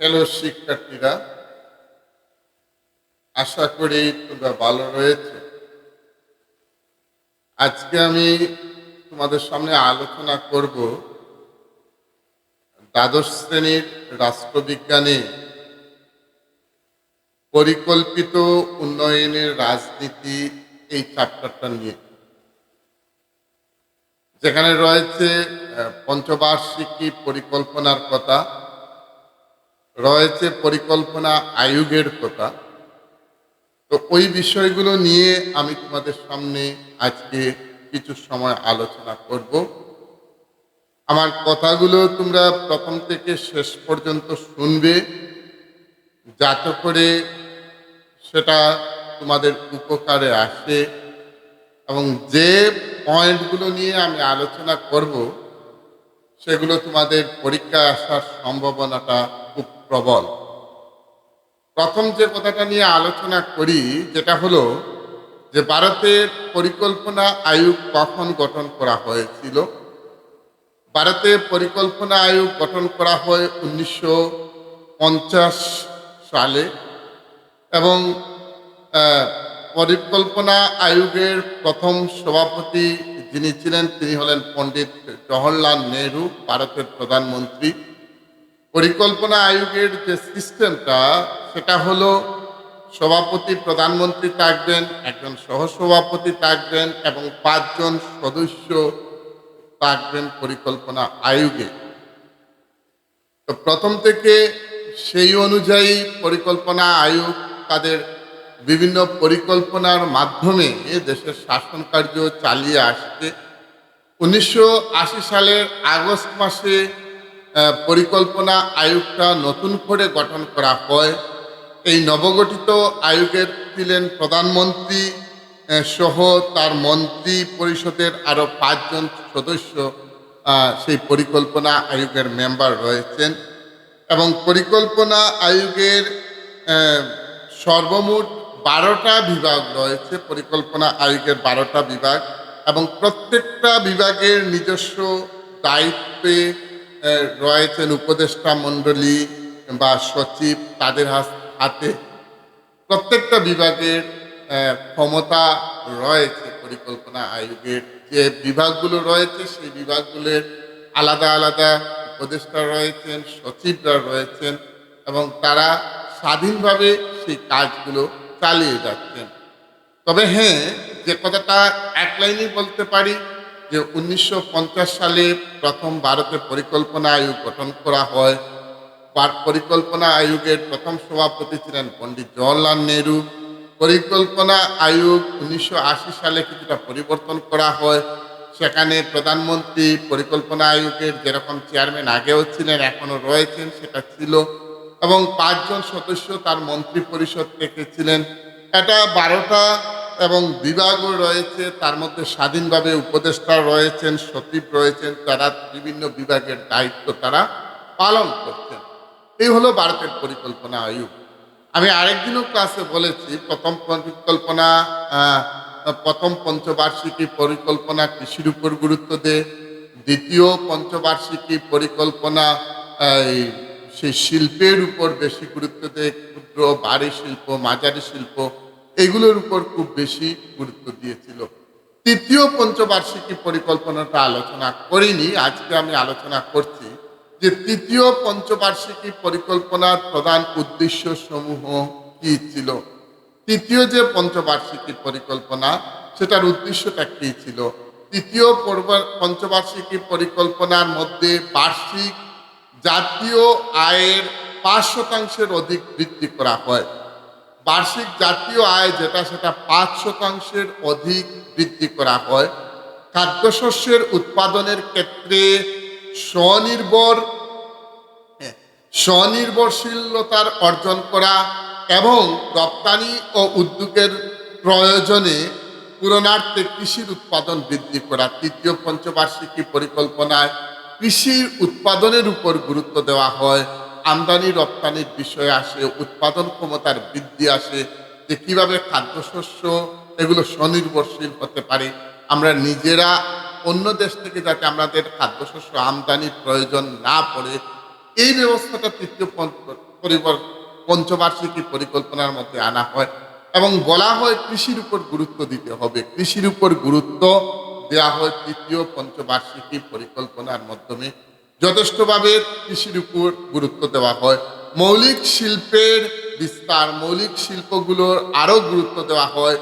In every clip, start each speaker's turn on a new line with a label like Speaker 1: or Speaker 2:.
Speaker 1: Hello শিক্ষার্থীরা, আশা করি তোমরা ভালো রয়েছে। আজকে আমি তোমাদের সামনে আলোচনা করব দ্বাদশ শ্রেণির রাষ্ট্রবিজ্ঞানে পরিকল্পিত উন্নয়নের রাজনীতি এই চ্যাপ্টারটা নিয়ে। যেখানে রয়েছে পঞ্চবার্ষিকী পরিকল্পনার কথা রয়েছে পরিকল্পনা আয়োগের কথা। তো ওই বিষয়গুলো নিয়ে আমি তোমাদের সামনে আজকে কিছু সময় আলোচনা করব। আমার কথাগুলো তোমরা প্রথম থেকে শেষ পর্যন্ত শুনবে। যাতে করে সেটা তোমাদের উপকারে আসে এবং যে পয়েন্টগুলো নিয়ে আমি আলোচনা করব, সেগুলো তোমাদের পরীক্ষায় আসার সম্ভাবনাটা প্রবল। প্রথম যে কথাটা নিয়ে আলোচনা করি, যেটা হলো যে ভারতের পরিকল্পনা আয়োগ কখন গঠন করা হয়েছিল? ভারতে পরিকল্পনা আয়োগ গঠন করা হয় উনিশশো পঞ্চাশ সালে এবং পরিকল্পনা আয়োগের প্রথম সভাপতি যিনি ছিলেন তিনি হলেন পণ্ডিত জওহরলাল নেহরু, ভারতের প্রধানমন্ত্রী। পরিকল্পনা আয়োগের যে সিস্টেমটা, সেটা হলো সভাপতি, প্রধানমন্ত্রী থাকবেন, একজন সহসভাপতি থাকবেন এবং পাঁচজন সদস্য থাকবেন পরিকল্পনা আয়োগে। তো প্রথম থেকে সেই অনুযায়ী পরিকল্পনা আয়োগ তাদের বিভিন্ন পরিকল্পনার মাধ্যমে দেশের শাসন কার্য চালিয়ে আসছে। উনিশশো আশি সালের আগস্ট মাসে পরিকল্পনা আয়োগটা নতুন করে গঠন করা হয়। এই নবগঠিত আয়োগের ছিলেন প্রধানমন্ত্রী সহ তার মন্ত্রী পরিষদের আরও পাঁচজন সদস্য সেই পরিকল্পনা আয়োগের মেম্বার রয়েছেন। এবং পরিকল্পনা আয়োগের সর্বমোট বারোটা বিভাগ রয়েছে, পরিকল্পনা আয়োগের বারোটা বিভাগ। এবং প্রত্যেকটা বিভাগের নিজস্ব দায়িত্বে রয়েছেন উপদেষ্টা মণ্ডলী বা সচিব তাদের হাতে প্রত্যেকটা বিভাগের ক্ষমতা রয়েছে পরিকল্পনা আয়োগের। যে বিভাগগুলো রয়েছে, সেই বিভাগগুলোর আলাদা আলাদা উপদেষ্টা রয়েছেন, সচিবরা রয়েছেন এবং তারা স্বাধীনভাবে সেই কাজগুলো চালিয়ে যাচ্ছেন। তবে হ্যাঁ যে কথাটা এক লাইনেই বলতে পারি যে উনিশশো পঞ্চাশ সালে প্রথম ভারতের পরিকল্পনা আয়োগ গঠন করা হয়। পরিকল্পনা আয়োগের প্রথম সভাপতি ছিলেন পণ্ডিত জওয়াহরলাল নেহরু। পরিকল্পনা আয়োগ উনিশশো আশি সালে কিছুটা পরিবর্তন করা হয়। সেখানে প্রধানমন্ত্রী পরিকল্পনা আয়োগের যেরকম চেয়ারম্যান আগেও ছিলেন, এখনও রয়েছেন, সেটা ছিল। এবং পাঁচজন সদস্য তার মন্ত্রী পরিষদ থেকে ছিলেন। এটা বারোটা এবং বিভাগও রয়েছে, তার মধ্যে স্বাধীনভাবে উপদেষ্টা রয়েছেন, সচিব রয়েছেন, তারা বিভিন্ন বিভাগের দায়িত্ব তারা পালন করছেন। এই হলো ভারতের পরিকল্পনা আয়োগ। আমি আরেকদিনও ক্লাসে বলেছি, প্রথম পরিকল্পনা প্রথম পঞ্চবার্ষিকী পরিকল্পনা কৃষির উপর গুরুত্ব দেয় দ্বিতীয় পঞ্চবার্ষিকী পরিকল্পনা সেই শিল্পের উপর বেশি গুরুত্ব দেয় ক্ষুদ্র বাড়ি শিল্প, মাঝারি শিল্প এগুলোর উপর খুব বেশি গুরুত্ব দিয়েছিল। তৃতীয় পঞ্চবার্ষিকী পরিকল্পনাটা আলোচনা করিনি, আজকে আমি আলোচনা করছি যে তৃতীয় পঞ্চবার্ষিকী পরিকল্পনার প্রধান উদ্দেশ্য সমূহ কি ছিল? তৃতীয় যে পঞ্চবার্ষিকী পরিকল্পনা, সেটার উদ্দেশ্যটা কি ছিল? তৃতীয় পঞ্চবার্ষিকী পরিকল্পনার মধ্যে বার্ষিক জাতীয় আয়ের পাঁচ শতাংশের অধিক বৃদ্ধি করা হয়। বার্ষিক জাতীয় আয় যেটা সেটা পাঁচ শতাংশের অধিক বৃদ্ধি করা হয়। খাদ্যশস্যের উৎপাদনের ক্ষেত্রে স্বনির্ভর হ্যাঁ, স্বনির্ভরশীলতার অর্জন করা এবং রপ্তানি ও উদ্যোগের প্রয়োজনে পূরণার্থে কৃষির উৎপাদন বৃদ্ধি করা। তৃতীয় পঞ্চবার্ষিকী পরিকল্পনায় কৃষির উৎপাদনের উপর গুরুত্ব দেওয়া হয়। আমদানি রপ্তানির বিষয় আসে, উৎপাদন ক্ষমতার বৃদ্ধি আসে, যে কীভাবে খাদ্যশস্য এগুলো স্বনির্ভরশীল হতে পারে, আমরা নিজেরা অন্য দেশ থেকে যাতে আমাদের খাদ্যশস্য আমদানির প্রয়োজন না পড়ে, এই ব্যবস্থাটা তৃতীয় পঞ্চবার্ষিকী পরিকল্পনার মধ্যে আনা হয় এবং বলা হয় কৃষির উপর গুরুত্ব দিতে হবে। কৃষির উপর গুরুত্ব দেওয়া হয় তৃতীয় পঞ্চবার্ষিকী পরিকল্পনার মাধ্যমে। যথেষ্টভাবে কৃষির উপর গুরুত্ব দেওয়া হয়। মৌলিক শিল্পের বিস্তার, মৌলিক শিল্পগুলোর আরও গুরুত্ব দেওয়া হয়।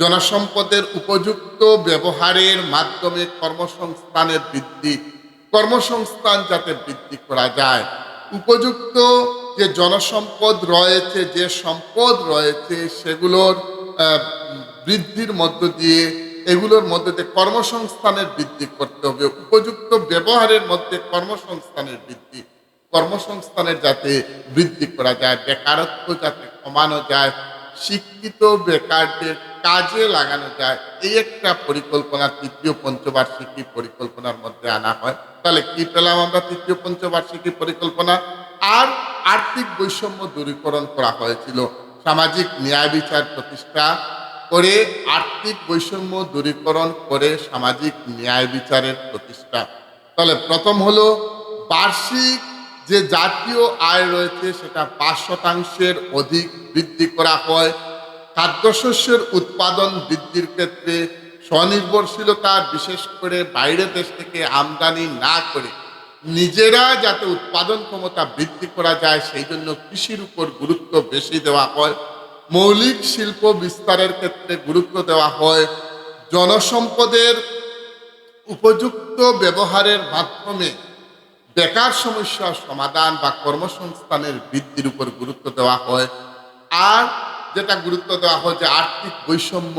Speaker 1: জনসম্পদের উপযুক্ত ব্যবহারের মাধ্যমে কর্মসংস্থানের বৃদ্ধি, কর্মসংস্থান যাতে বৃদ্ধি করা যায়। উপযুক্ত যে জনসম্পদ রয়েছে, যে সম্পদ রয়েছে, সেগুলোর বৃদ্ধির মধ্য দিয়ে এগুলোর মধ্যে কর্মসংস্থানের বৃদ্ধি করতে হবে, উপযুক্ত ব্যবহারের মধ্যে কর্মসংস্থানের বৃদ্ধি, কর্মসংস্থানের যাতে বৃদ্ধি করা যায়, বেকারত্ব যাতে কমানো যায়, শিক্ষিত বেকারদের কাজে লাগানো যায়, এই একটা পরিকল্পনা তৃতীয় পঞ্চবার্ষিকী পরিকল্পনার মধ্যে আনা হয়। তাহলে কি পেলাম আমরা তৃতীয় পঞ্চবার্ষিকী পরিকল্পনা? আর আর্থিক বৈষম্য দূরীকরণ করা হয়েছিল, সামাজিক ন্যায় বিচার প্রতিষ্ঠা করে আর্থিক বৈষম্য দূরীকরণ করে সামাজিক ন্যায় বিচারের প্রতিষ্ঠা। তাহলে প্রথম হলো, বার্ষিক যে জাতীয় আয় রয়েছে সেটা পাঁচ শতাংশের অধিক বৃদ্ধি করা হয়। খাদ্যশস্যের উৎপাদন বৃদ্ধির ক্ষেত্রে স্বনির্ভরশীলতা বিশেষ করে বাইরের দেশ থেকে আমদানি না করে নিজেরা যাতে উৎপাদন ক্ষমতা বৃদ্ধি করা যায়, সেই জন্য কৃষির উপর গুরুত্ব বেশি দেওয়া হয়। মৌলিক শিল্প বিস্তারের ক্ষেত্রে গুরুত্ব দেওয়া হয় জনসম্পদের উপযুক্ত ব্যবহারের মাধ্যমে বেকার সমস্যার সমাধান বা কর্মসংস্থানের বৃদ্ধির উপর গুরুত্ব দেওয়া হয়। আর যেটা গুরুত্ব দেওয়া হয় যে আর্থিক বৈষম্য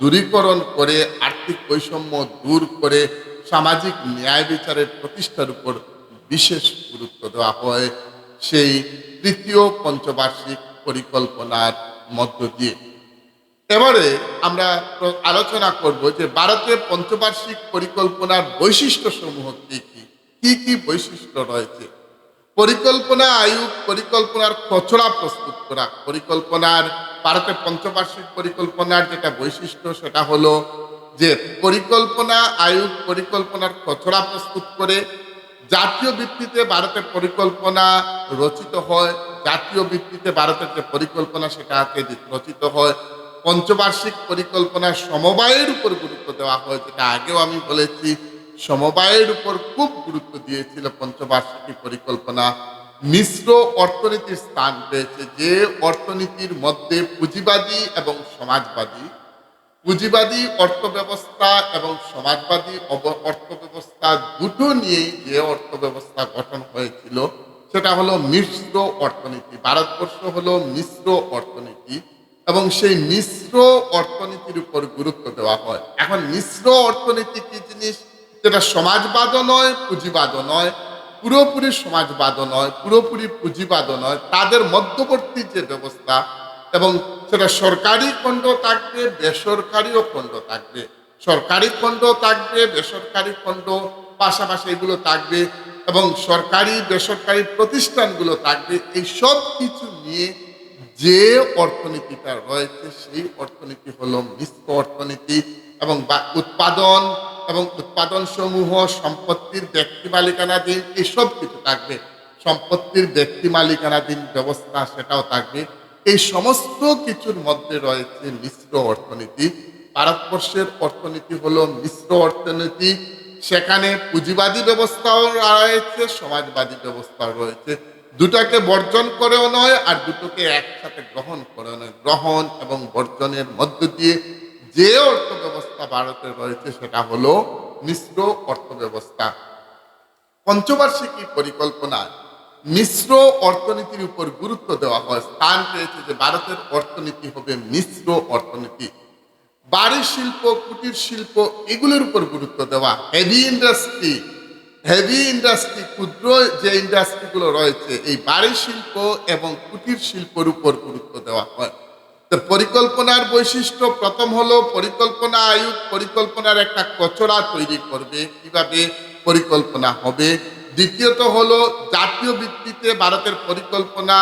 Speaker 1: দূরীকরণ করে, আর্থিক বৈষম্য দূর করে সামাজিক ন্যায় বিচারের প্রতিষ্ঠার উপর বিশেষ গুরুত্ব দেওয়া হয়। সেই তৃতীয় পঞ্চবার্ষিক পরিকল্পনার মধ্য দিয়ে এবারে আমরা আলোচনা করব যে ভারতের পঞ্চবার্ষিক পরিকল্পনার বৈশিষ্ট্য সমূহ কি কি? কি কি বৈশিষ্ট্য রয়েছে? পরিকল্পনা আয়োগ, পরিকল্পনার খচড়া প্রস্তুত করা, পরিকল্পনার ভারতের পঞ্চবার্ষিক পরিকল্পনার যেটা বৈশিষ্ট্য সেটা হলো যে পরিকল্পনা আয়োগ, পরিকল্পনার খচড়া প্রস্তুত করে জাতীয় ভিত্তিতে ভারতের পরিকল্পনা রচিত হয়। জাতীয় ভিত্তিতে ভারতের যে পরিকল্পনা সেটা যে রচিত হয়, পঞ্চবার্ষিক পরিকল্পনার সমবায়ের উপর গুরুত্ব দেওয়া হয়, যেটা আগেও আমি বলেছি, সমবায়ের উপর খুব গুরুত্ব দিয়েছিল পঞ্চবার্ষিকী পরিকল্পনা। মিশ্র অর্থনীতির স্থান পেয়েছে যে অর্থনীতির মধ্যে পুঁজিবাদী এবং সমাজবাদী। পুঁজিবাদী অর্থব্যবস্থা এবং সমাজবাদী অর্থব্যবস্থা দুটো নিয়েই যে অর্থব্যবস্থা গঠন হয়েছিল সেটা হলো মিশ্র অর্থনীতি। ভারতবর্ষ হলো মিশ্র অর্থনীতি এবং সেই মিশ্র অর্থনীতির উপর গুরুত্ব দেওয়া হয়। এখন মিশ্র অর্থনীতি কি জিনিস? যেটা সমাজবাদও নয়, পুঁজিবাদও নয়, পুরোপুরি সমাজবাদও নয়, পুরোপুরি পুঁজিবাদও নয়। তাদের মধ্যবর্তী যে ব্যবস্থা এবং সেটা সরকারি খণ্ড থাকবে, বেসরকারিও খণ্ড থাকবে। সরকারি খণ্ড থাকবে, বেসরকারি খণ্ড, পাশাপাশি এগুলো থাকবে। এবং সরকারি, বেসরকারি প্রতিষ্ঠানগুলো থাকবে, এই সব কিছু নিয়ে যে অর্থনীতিটা রয়েছে, সেই অর্থনীতি হলো মিশ্র অর্থনীতি এবং উৎপাদন এবং উৎপাদন সমূহ সম্পত্তির ব্যক্তি মালিকানাধীন এসব কিছু থাকবে। সম্পত্তির ব্যক্তি মালিকানাধীন ব্যবস্থা সেটাও থাকবে। এই সমস্ত কিছুর মধ্যে রয়েছে মিশ্র অর্থনীতি। ভারতবর্ষের অর্থনীতি হলো মিশ্র অর্থনীতি। সেখানে পুঁজিবাদী ব্যবস্থাও রয়েছে, সমাজবাদী ব্যবস্থাও রয়েছে। দুটাকে বর্জন করেও নয়, আর দুটোকে একসাথে গ্রহণ করে নয়। গ্রহণ এবং বর্জনের মধ্য দিয়ে যে অর্থ ব্যবস্থা ভারতে রয়েছে, সেটা হলো মিশ্র অর্থ ব্যবস্থা পঞ্চবার্ষিকী পরিকল্পনায় মিশ্র অর্থনীতির উপর গুরুত্ব দেওয়া হয়। স্থান পেয়েছে যে ভারতের অর্থনীতি হবে মিশ্র অর্থনীতি। বাড়ি শিল্প, কুটির শিল্প, এগুলোর উপর গুরুত্ব দেওয়া। হেভি ইন্ডাস্ট্রি হেভি ইন্ডাস্ট্রি ক্ষুদ্র যে ইন্ডাস্ট্রিগুলো রয়েছে, এই বাড়ি শিল্প এবং কুটির শিল্পের উপর গুরুত্ব দেওয়া হয়। তো পরিকল্পনার বৈশিষ্ট্য প্রথম হলো, পরিকল্পনা আয়ুগ, পরিকল্পনার একটা কচড়া তৈরি করবে, কীভাবে পরিকল্পনা হবে। দ্বিতীয়ত হলো, জাতীয় ভিত্তিতে ভারতের পরিকল্পনা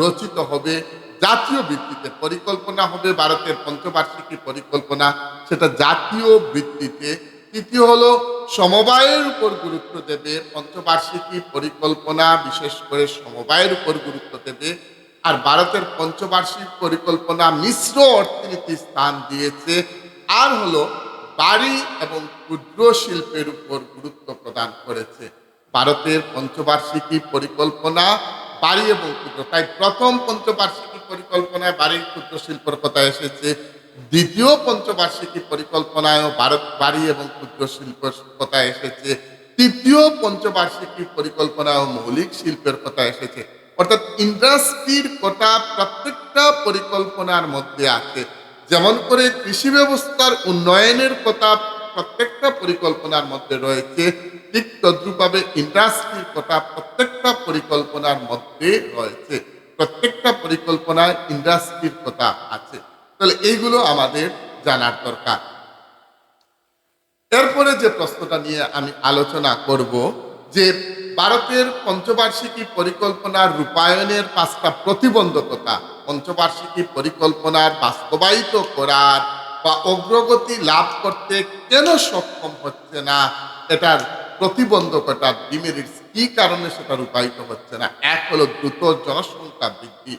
Speaker 1: রচিত হবে। জাতীয় ভিত্তিতে পরিকল্পনা হবে ভারতের পঞ্চবার্ষিকী পরিকল্পনা। সেটা জাতীয় ভিত্তিতে। তৃতীয় হলো, সমবায়ের উপর গুরুত্ব দেবে পঞ্চবার্ষিকী পরিকল্পনা, বিশেষ করে সমবায়ের উপর গুরুত্ব দেবে। আর ভারতের পঞ্চবার্ষিক পরিকল্পনা মিশ্র অর্থনীতি স্থান দিয়েছে। আর হলো, বাড়ি এবং ক্ষুদ্র শিল্পের উপর গুরুত্ব প্রদান করেছে। ভারতের পঞ্চবার্ষিকী পরিকল্পনা বাড়ি এবং ক্ষুদ্র। তাই প্রথম পঞ্চবার্ষিকী পরিকল্পনায় বাড়ি, ক্ষুদ্র শিল্পের কথা এসেছে। দ্বিতীয় পঞ্চবার্ষিকী পরিকল্পনায়ও ভারত বাড়ি এবং ক্ষুদ্র শিল্পের কথা এসেছে। তৃতীয় পঞ্চবার্ষিকী পরিকল্পনায় মৌলিক শিল্পের কথা এসেছে। অর্থাৎ ইন্ডাস্ট্রির কথা প্রত্যেকটা পরিকল্পনার মধ্যে আছে। যেমন করে কৃষি ব্যবস্থার উন্নয়নের কথা প্রত্যেকটা পরিকল্পনার মধ্যে রয়েছে। ঠিক তদ্রুপভাবে ইন্ডাস্ট্রির কথা প্রত্যেকটা পরিকল্পনার মধ্যে রয়েছে। প্রত্যেকটা পরিকল্পনায় ইন্ডাস্ট্রির কথা আছে। তাহলে এইগুলো আমাদের জানার দরকার। এরপরে যে প্রশ্নটা নিয়ে আমি আলোচনা করব, যে ভারতের পঞ্চবার্ষিকী পরিকল্পনার রূপায়ণের পাঁচটা প্রতিবন্ধকতা পঞ্চবার্ষিকী পরিকল্পনার বাস্তবায়িত করার বা অগ্রগতি লাভ করতে কেন সক্ষম হচ্ছে না, এটার প্রতিবন্ধকতার ডিমেরিটস কি কারণে সেটা রূপায়িত হচ্ছে না? এক হলো দ্রুত জনসংখ্যা বৃদ্ধি।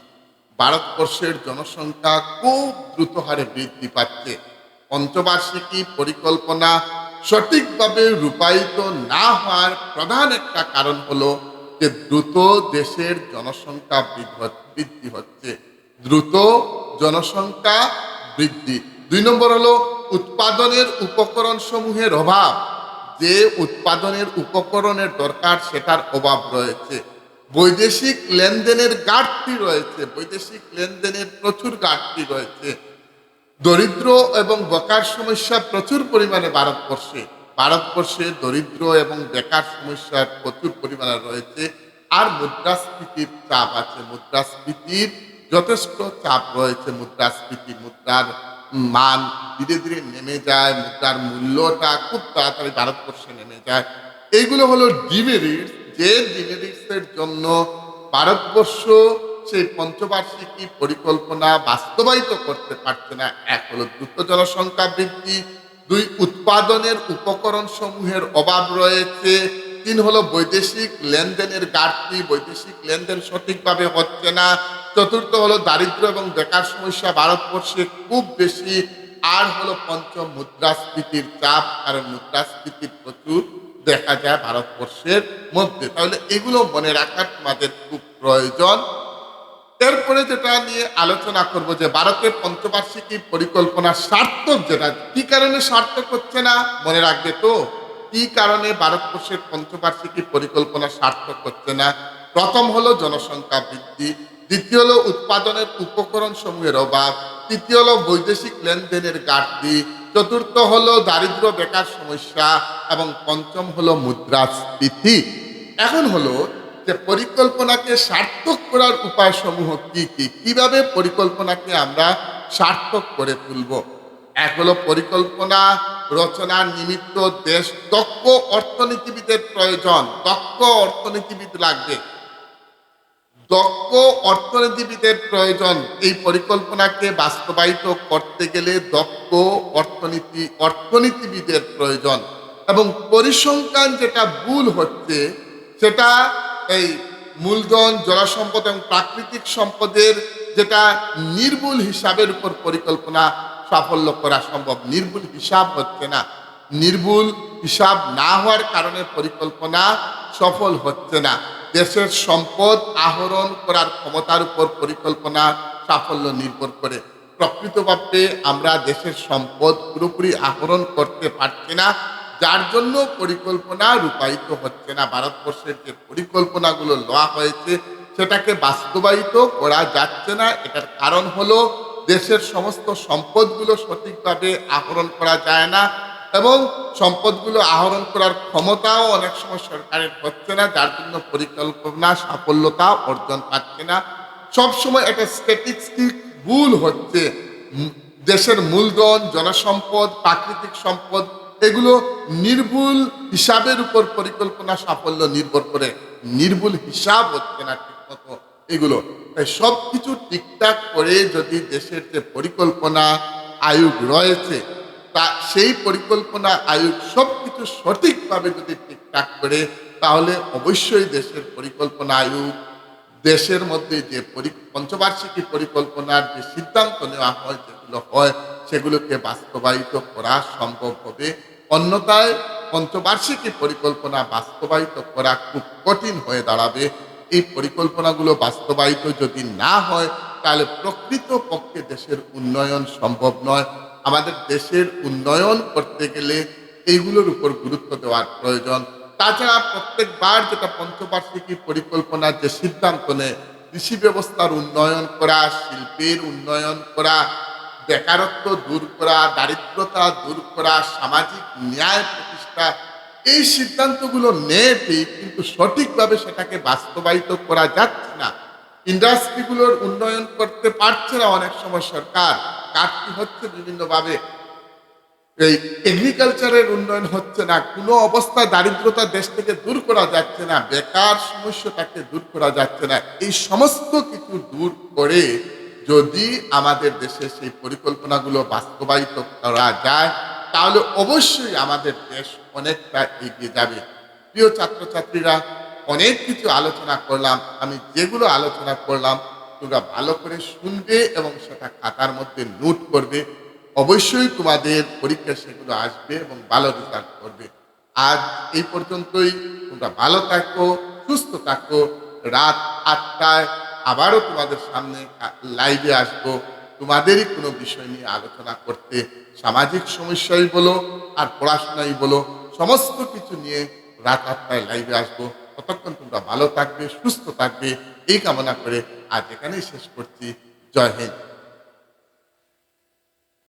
Speaker 1: ভারতবর্ষের জনসংখ্যা খুব দ্রুত হারে বৃদ্ধি পাচ্ছে। পঞ্চবার্ষিকী পরিকল্পনা সঠিকভাবে রূপায়িত না হওয়ার প্রধান একটা কারণ হলো যে দ্রুত দেশের জনসংখ্যা বৃদ্ধি হচ্ছে। দ্রুত জনসংখ্যা বৃদ্ধি। দুই নম্বর হলো উৎপাদনের উপকরণ সমূহের অভাব। যে উৎপাদনের উপকরণের দরকার সেটার অভাব রয়েছে। বৈদেশিক লেনদেনের ঘাটতি রয়েছে। বৈদেশিক লেনদেনের প্রচুর ঘাটতি রয়েছে। দরিদ্র এবং বেকার সমস্যা প্রচুর পরিমাণে ভারতবর্ষে। ভারতবর্ষে দরিদ্র এবং বেকার সমস্যা প্রচুর পরিমাণে রয়েছে। আর মুদ্রাস্ফীতির চাপ আছে। মুদ্রাস্ফীতির যথেষ্ট চাপ রয়েছে। মুদ্রাস্ফীতি, মুদ্রার মান ধীরে ধীরে নেমে যায় মুদ্রার মূল্যটা খুব তাড়াতাড়ি ভারতবর্ষে নেমে যায়। এইগুলো হলো ডিমেরিটস। যে ডিমেরিটসের জন্য ভারতবর্ষ সেই পঞ্চবার্ষিকী পরিকল্পনা বাস্তবায়িত করতে পারছে না। এক হলো দ্রুত জনসংখ্যা বৃদ্ধি। দুই, উৎপাদনের উপকরণ সমূহের অভাব রয়েছে। তিন হলো বৈদেশিক লেনদেনের ঘাটতি। বৈদেশিক লেনদেন সঠিকভাবে হচ্ছে না। চতুর্থ হলো দারিদ্র এবং বেকার সমস্যা ভারতবর্ষে খুব বেশি। আর হলো পঞ্চম মুদ্রাস্ফীতির চাপ, কারণ মুদ্রাস্ফীতির প্রচুর দেখা যায় ভারতবর্ষের মধ্যে। তাহলে এগুলো মনে রাখার তোমাদের খুব প্রয়োজন। এরপরে যেটা নিয়ে আলোচনা করব যে ভারতের পঞ্চবার্ষিকী পরিকল্পনা সার্থক যেটা, কি কারণে সার্থক হচ্ছে না? মনে রাখবে তো? কি কারণে ভারতবর্ষের পঞ্চবার্ষিকী পরিকল্পনা সার্থক হচ্ছে না? প্রথম হলো জনসংখ্যা বৃদ্ধি দ্বিতীয় হলো উৎপাদনের উপকরণ সমূহের অভাব, তৃতীয় হলো বৈদেশিক লেনদেনের ঘাটতি, চতুর্থ হলো দারিদ্র বেকার সমস্যা, এবং পঞ্চম হলো মুদ্রাস্ফীতি। এখন হলো যে পরিকল্পনাকে সার্থক করার উপায় সমূহ কি কি, কীভাবে পরিকল্পনাকে আমরা সার্থক করে তুলব? এক হলো পরিকল্পনা রচনার নিমিত্ত দেশ দক্ষ অর্থনীতিবিদের প্রয়োজন, দক্ষ অর্থনীতিবিদ লাগবে। দক্ষ অর্থনীতিবিদের প্রয়োজন। এই পরিকল্পনাকে বাস্তবায়িত করতে গেলে দক্ষ অর্থনীতি অর্থনীতিবিদের প্রয়োজন। এবং পরিসংখ্যান যেটা ভুল হচ্ছে, সেটা এই মূলধন, জলসম্পদ এবং প্রাকৃতিক সম্পদের যেটা নির্ভুল হিসাবের উপর পরিকল্পনা সাফল্য করা সম্ভব। নির্ভুল হিসাব হচ্ছে না। নির্ভুল হিসাব না হওয়ার কারণে পরিকল্পনা সফল হচ্ছে না। দেশের সম্পদ আহরণ করার ক্ষমতার উপর পরিকল্পনা সাফল্য নির্ভর করে। প্রকৃতভাবে আমরা দেশের সম্পদ পুরোপুরি আহরণ করতে পারছি না, যার জন্য পরিকল্পনা রূপায়িত হচ্ছে না। ভারতবর্ষের যে পরিকল্পনাগুলো লওয়া হয়েছে, সেটাকে বাস্তবায়িত করা যাচ্ছে না। এটার কারণ হলো, দেশের সমস্ত সম্পদগুলো সঠিকভাবে আহরণ করা যায় না। এবং সম্পদগুলো আহরণ করার ক্ষমতাও অনেক সময় সরকারের হচ্ছে না, যার জন্য পরিকল্পনা, সাফল্যতা অর্জন পাচ্ছে না। সবসময় একটা স্ট্যাটিস্টিক ভুল হচ্ছে। দেশের মূলধন, জনসম্পদ, প্রাকৃতিক সম্পদ, এগুলো নির্ভুল হিসাবের উপর পরিকল্পনা, সাফল্য নির্ভর করে। নির্ভুল হিসাব হচ্ছে না ঠিক মতো এগুলো। তাই সব কিছু ঠিকঠাক করে যদি দেশের যে পরিকল্পনা, আয়োগ রয়েছে তা সেই পরিকল্পনা আয়োগ সব কিছু সঠিকভাবে যদি ঠিকঠাক করে, তাহলে অবশ্যই দেশের পরিকল্পনা আয়োগ, দেশের মধ্যে যে পঞ্চবার্ষিকী পরিকল্পনার যে সিদ্ধান্ত নেওয়া হয়, যেগুলো হয়, সেগুলোকে বাস্তবায়িত করা সম্ভব হবে। অন্যথায় পঞ্চবার্ষিকী পরিকল্পনা বাস্তবায়িত করা খুব কঠিন হয়ে দাঁড়াবে। এই পরিকল্পনাগুলো বাস্তবায়িত যদি না হয়, তাহলে প্রকৃত পক্ষে দেশের উন্নয়ন সম্ভব নয়। আমাদের দেশের উন্নয়ন করতে গেলে এইগুলোর উপর গুরুত্ব দেওয়ার প্রয়োজন। তাছাড়া প্রত্যেকবার যেটা পঞ্চবার্ষিকী পরিকল্পনার যে সিদ্ধান্ত নেয়, কৃষি ব্যবস্থার উন্নয়ন করা, শিল্পের উন্নয়ন করা, বেকারত্ব দূর করা, দারিদ্রতা দূর করা, সামাজিক ন্যায় প্রতিষ্ঠা, এই সিদ্ধান্তগুলো নেয় কিন্তু সঠিকভাবে সেটাকে বাস্তবায়িত করা যাচ্ছে না। ইন্ডাস্ট্রিগুলোর উন্নয়ন করতে পারছে না অনেক সময় সরকার। কাটতি হচ্ছে বিভিন্নভাবে। এই এগ্রিকালচারের উন্নয়ন হচ্ছে না, কোনো অবস্থায় দারিদ্রতা দেশ থেকে দূর করা যাচ্ছে না, বেকার সমস্যাটাকে দূর করা যাচ্ছে না। এই সমস্ত কিছু দূর করে যদি আমাদের দেশে সেই পরিকল্পনাগুলো বাস্তবায়িত করা যায়, তাহলে অবশ্যই আমাদের দেশ অনেকটা এগিয়ে যাবে। প্রিয় ছাত্রছাত্রীরা, অনেক কিছু আলোচনা করলাম, আমি যেগুলো আলোচনা করলাম তোমরা ভালো করে শুনবে এবং সেটা খাতার মধ্যে নোট করবে। অবশ্যই তোমাদের পরীক্ষা সেগুলো আসবে এবং ভালো রেজাল্ট করবে। আজ এই পর্যন্তই। তোমরা ভালো থাকো, সুস্থ থাকো। রাত আটটায় আবারও তোমাদের সামনে লাইভে আসব। তোমাদেরই কোনো বিষয় নিয়ে আলোচনা করতে সামাজিক সমস্যাই বলো আর পড়াশোনাই বলো, সমস্ত কিছু নিয়ে রাত আটটায় লাইভে আসব। ততক্ষণ তোমরা ভালো থাকবে, সুস্থ থাকবে। এই কামনা করে আজ এখানেই শেষ করছি। জয় হিন্দ।